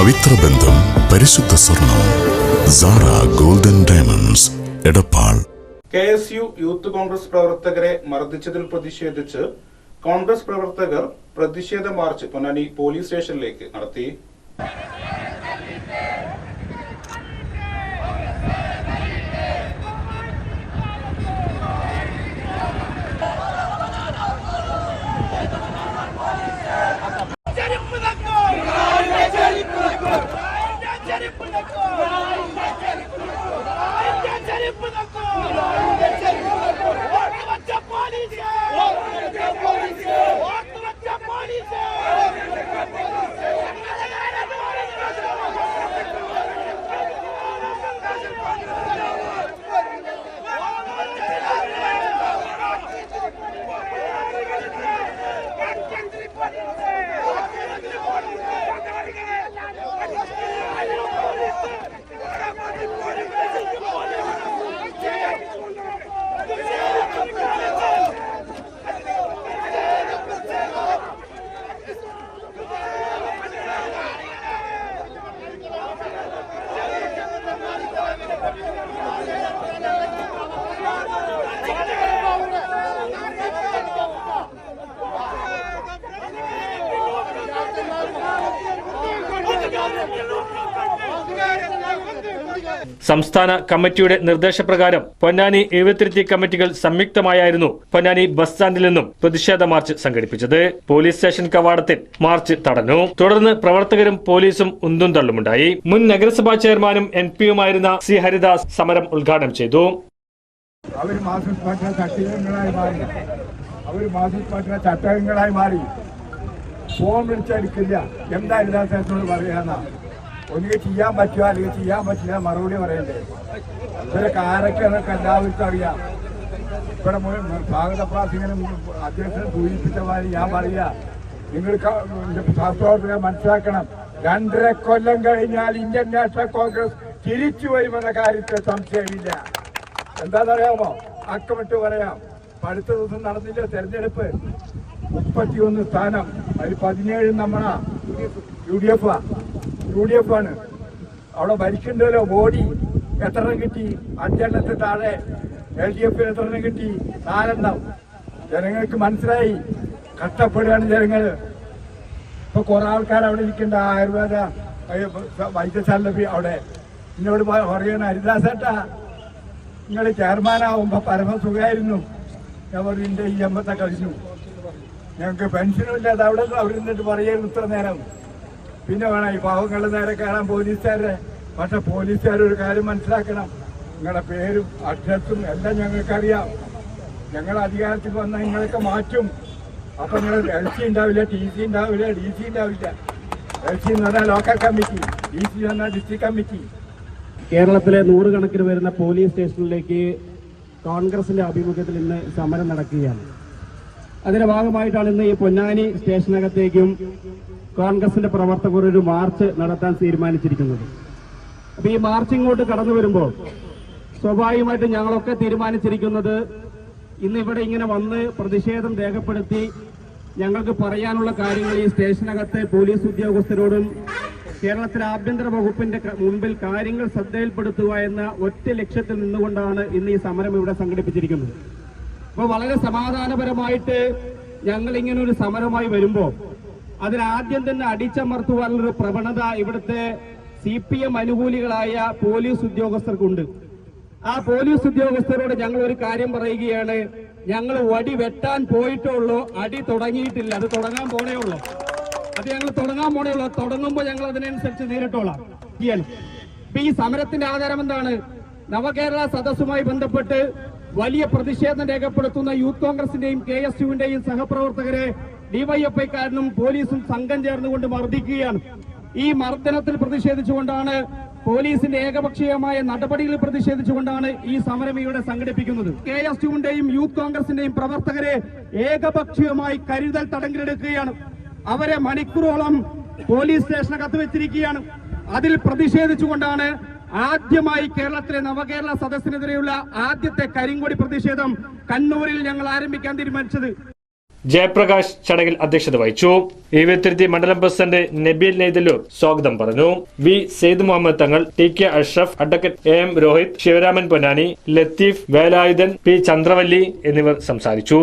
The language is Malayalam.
പവിത്ര ബന്ധം പരിശുദ്ധ സ്വർണം Sara golden diamonds Edappal. K S U youth Congress പ്രവർത്തകരെ മർദ്ദിച്ചതിൽ പ്രതിഷേധിച്ച് കോൺഗ്രസ് പ്രവർത്തകർ പ്രതിഷേധ മാർച്ച് പൊന്നാനി പോലീസ് സ്റ്റേഷനിലേക്ക് നടത്തി. സംസ്ഥാന കമ്മിറ്റിയുടെ നിർദ്ദേശപ്രകാരം പൊന്നാനി എഴുപത്തിരുത്തി കമ്മിറ്റികൾ സംയുക്തമായായിരുന്നു പൊന്നാനി ബസ് സ്റ്റാൻഡിൽ നിന്നും പ്രതിഷേധ മാർച്ച് സംഘടിപ്പിച്ചത്. പോലീസ് സ്റ്റേഷൻ കവാടത്തിൽ മാർച്ച് തടഞ്ഞു. തുടർന്ന് പ്രവർത്തകരും പോലീസും ഉന്തും തള്ളുമുണ്ടായി മുൻ നഗരസഭാ ചെയർമാനും എൻ പിയുമായിരുന്ന സി ഹരിദാസ് സമരം ഉദ്ഘാടനം ചെയ്തു. അവർ മാറി. ഫോൺ എന്താ ഇല്ലാത്തതിനോട് പറയാന്നാ ഒന്നുകിൽ ചെയ്യാൻ പറ്റുക അല്ലെങ്കിൽ ചെയ്യാൻ പറ്റില്ല മറുപടി പറയണ്ടേ? ഇവരെ കാരൊക്കെ എല്ലാവർക്കും അറിയാം. ഇവിടെ ഭാഗതപ്രാസികനും അധ്യക്ഷനെ സൂചിപ്പിച്ച മാതിരി ഞാൻ പറയുക. നിങ്ങൾ സഹപ്രവർത്തകരെ മനസ്സിലാക്കണം. രണ്ടര കൊല്ലം കഴിഞ്ഞാൽ ഇന്ത്യൻ നാഷണൽ കോൺഗ്രസ് തിരിച്ചു വരുമെന്ന കാര്യത്തിൽ സംശയമില്ല. എന്താണെന്നറിയാമോ? അക്കമിട്ട് പറയാം. അടുത്ത ദിവസം നടന്നില്ല തെരഞ്ഞെടുപ്പ്? മുപ്പത്തിയൊന്ന് സ്ഥാനം. അതിൽ പതിനേഴ് നമ്മളാ. U D F U D F ആണ്. അവിടെ ഭരിക്കണ്ടല്ലോ ബോഡി എത്രണ്ണം കിട്ടി? അഞ്ചെണ്ണത്തിന് താഴെ എൽ ഡി എഫിന് എത്രണ്ണം കിട്ടി? നാലെണ്ണം. ജനങ്ങൾക്ക് മനസ്സിലായി. കഷ്ടപ്പെടുകയാണ് ജനങ്ങൾ. ഇപ്പൊ കുറെ ആൾക്കാർ അവിടെ ഇരിക്കേണ്ട ആയുർവേദ വൈദ്യശാല അവിടെ. എന്നോട് പറയണ ഹരിദാസേട്ടാ നിങ്ങൾ ചെയർമാനാവുമ്പോ പരമസുഖമായിരുന്നു ഞാൻ പറഞ്ഞു എന്റെ ഈ അമ്പത്തെ കഴിഞ്ഞു. ഞങ്ങൾക്ക് പെൻഷനും ഇല്ലാതെ അവിടെ നിന്ന് അവർ നിന്നിട്ട് പറയായിരുന്നു ഇത്ര നേരം. പിന്നെ വേണം ഈ പാവങ്ങൾ നേരെ കയറാൻ പോലീസുകാരെ. പക്ഷെ പോലീസുകാർ ഒരു കാര്യം മനസ്സിലാക്കണം. നിങ്ങളുടെ പേരും അഡ്രസ്സും എല്ലാം ഞങ്ങൾക്കറിയാം. ഞങ്ങൾ അധികാരത്തിൽ വന്ന നിങ്ങളൊക്കെ മാറ്റും. അപ്പൊ നിങ്ങൾ എൽ സി ഉണ്ടാവില്ല ടി സി ഉണ്ടാവില്ല ഡി സി ഉണ്ടാവില്ല. എൽ സി എന്ന് പറഞ്ഞാൽ ലോക്കൽ കമ്മിറ്റി ഡി സി എന്ന് പറഞ്ഞാൽ ഡിസ്ട്രിക്ട് കമ്മിറ്റി കേരളത്തിലെ നൂറുകണക്കിന് വരുന്ന പോലീസ് സ്റ്റേഷനിലേക്ക് കോൺഗ്രസിന്റെ ആഭിമുഖ്യത്തിൽ ഇന്ന് സമരം നടക്കുകയാണ്. അതിന്റെ ഭാഗമായിട്ടാണ് ഇന്ന് ഈ പൊന്നാനി സ്റ്റേഷനകത്തേക്കും കോൺഗ്രസിന്റെ പ്രവർത്തകർ ഒരു മാർച്ച് നടത്താൻ തീരുമാനിച്ചിരിക്കുന്നത്. അപ്പൊ ഈ മാർച്ച് ഇങ്ങോട്ട് കടന്നു വരുമ്പോൾ സ്വാഭാവികമായിട്ട് ഞങ്ങളൊക്കെ തീരുമാനിച്ചിരിക്കുന്നത് ഇന്ന് ഇവിടെ ഇങ്ങനെ വന്ന് പ്രതിഷേധം രേഖപ്പെടുത്തി ഞങ്ങൾക്ക് പറയാനുള്ള കാര്യങ്ങൾ ഈ സ്റ്റേഷനകത്തെ പോലീസ് ഉദ്യോഗസ്ഥരോടും കേരളത്തിലെ ആഭ്യന്തര വകുപ്പിന്റെ മുമ്പിൽ കാര്യങ്ങൾ ശ്രദ്ധയിൽപ്പെടുത്തുക എന്ന ഒറ്റ ലക്ഷ്യത്തിൽ നിന്നുകൊണ്ടാണ് ഇന്ന് ഈ സമരം ഇവിടെ സംഘടിപ്പിച്ചിരിക്കുന്നത്. അപ്പോൾ വളരെ സമാധാനപരമായിട്ട് ഞങ്ങൾ ഇങ്ങനെ ഒരു സമരമായി വരുമ്പോൾ അതിനാദ്യം തന്നെ അടിച്ചമർത്തുവാനുള്ളൊരു പ്രവണത ഇവിടുത്തെ സി പി എം അനുകൂലികളായ പോലീസ് ഉദ്യോഗസ്ഥർക്കുണ്ട്. ആ പോലീസ് ഉദ്യോഗസ്ഥരോട് ഞങ്ങൾ ഒരു കാര്യം പറയുകയാണ്. ഞങ്ങൾ വടി വെട്ടാൻ പോയിട്ടേ ഉള്ളൂ അടി തുടങ്ങിയിട്ടില്ല. അത് തുടങ്ങാൻ പോണേ ഉള്ളൂ. അത് ഞങ്ങൾ തുടങ്ങാൻ പോണേ ഉള്ളൂ. തുടങ്ങുമ്പോൾ ഞങ്ങൾ അതിനനുസരിച്ച് നേരിട്ടോളാം. ഈ സമരത്തിന്റെ ആധാരം എന്താണ്? നവകേരള സദസ്സുമായി ബന്ധപ്പെട്ട് വലിയ പ്രതിഷേധം രേഖപ്പെടുത്തുന്ന യൂത്ത് കോൺഗ്രസിന്റെയും കെ എസ് യുവിന്റെയും സഹപ്രവർത്തകരെ ഡിവൈഎഫ്ഐക്കാരനും പോലീസും സംഘം ചേർന്നുകൊണ്ട് മർദ്ദിക്കുകയാണ്. ഈ മർദ്ദനത്തിൽ പ്രതിഷേധിച്ചുകൊണ്ടാണ് പോലീസിന്റെ ഏകപക്ഷീയമായ നടപടികളിൽ പ്രതിഷേധിച്ചുകൊണ്ടാണ് ഈ സമരം ഇവിടെ സംഘടിപ്പിക്കുന്നത്. കെ എസ് യുവിന്റെയും യൂത്ത് കോൺഗ്രസിന്റെയും പ്രവർത്തകരെ ഏകപക്ഷീയമായി കരുതൽ തടങ്കിലെടുക്കുകയാണ്. അവരെ മണിക്കൂറോളം പോലീസ് സ്റ്റേഷനകത്ത് വെച്ചിരിക്കുകയാണ്. അതിൽ പ്രതിഷേധിച്ചുകൊണ്ടാണ് ആദ്യമായി കേരളത്തിലെ നവകേരള സദസ്സിനെതിരെയുള്ള ആദ്യത്തെ കരിങ്കൊടി പ്രതിഷേധം കണ്ണൂരിൽ ഞങ്ങൾ ആരംഭിക്കാൻ തീരുമാനിച്ചത്. ജയപ്രകാശ് ചടങ്ങിൽ അധ്യക്ഷത വഹിച്ചു. ഈവത്തിരുത്തി മണ്ഡലം പ്രസിഡന്റ് നബീൽ നെയ്തല്ലൂർ സ്വാഗതം പറഞ്ഞു. V Syed Muhammad Thangal T K Ashraf advocate A M Rohit Sivaraman Ponnani Latheef Velayudhan P Chandravalli എന്നിവർ സംസാരിച്ചു.